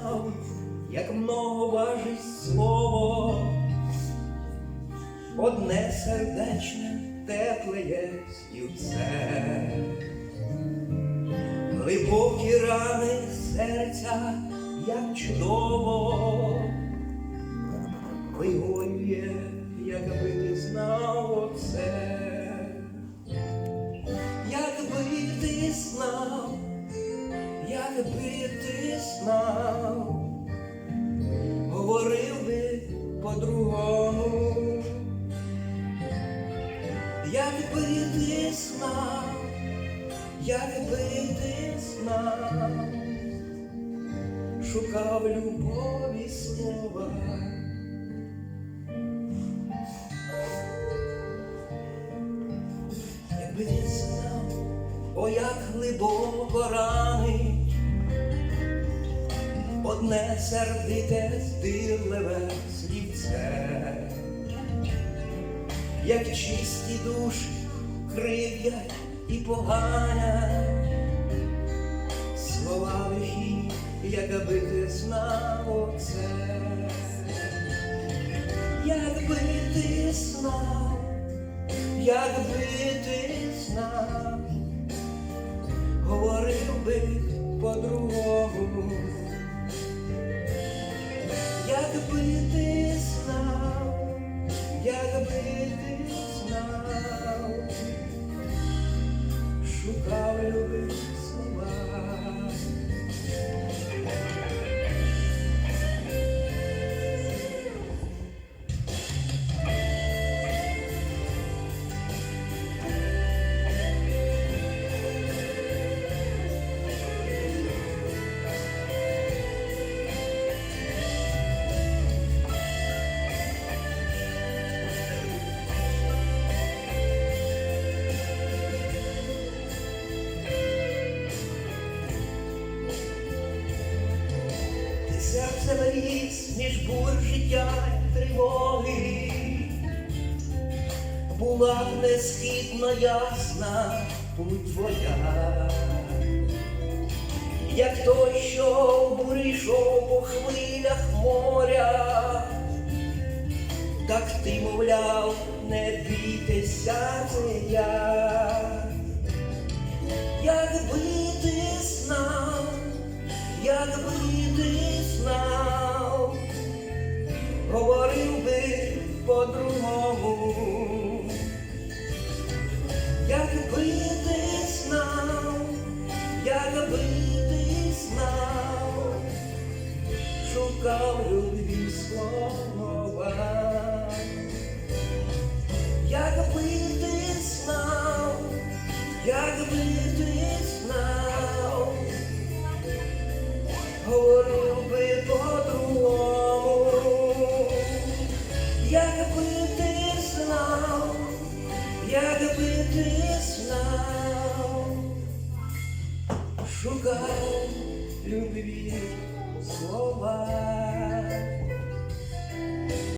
знав, як много важить слово, одне сердечне, тепле є співце, глибокі рани серця, як чудово, вигонює, якби ти знав оце. Якби ти знав, якби ти знав, говорив би по-другому, якби ти знав, якби ти знав, шукав любові слова. Якби ти знав, о як глибоко ранить, одне сердите здирливе слівце, як чисті душі крив'ять і поганять, слова лихі, якби ти знав оце, якби ти знав якби ти знав, говорив би по-другому, якби ти знав, якби ти знав, шукав любих серце вріс між бур життя тривоги, була б несхідно ясна путь твоя, як той, що в по хвилях моря, так ти, мовляв, не бійтеся, я, якби ти знав якби знав, говорив би по-другому, якби ти знав, якби ти знав, шукав любві слова, якби ти знав, якби ти знав. Говорив шукає любві слова.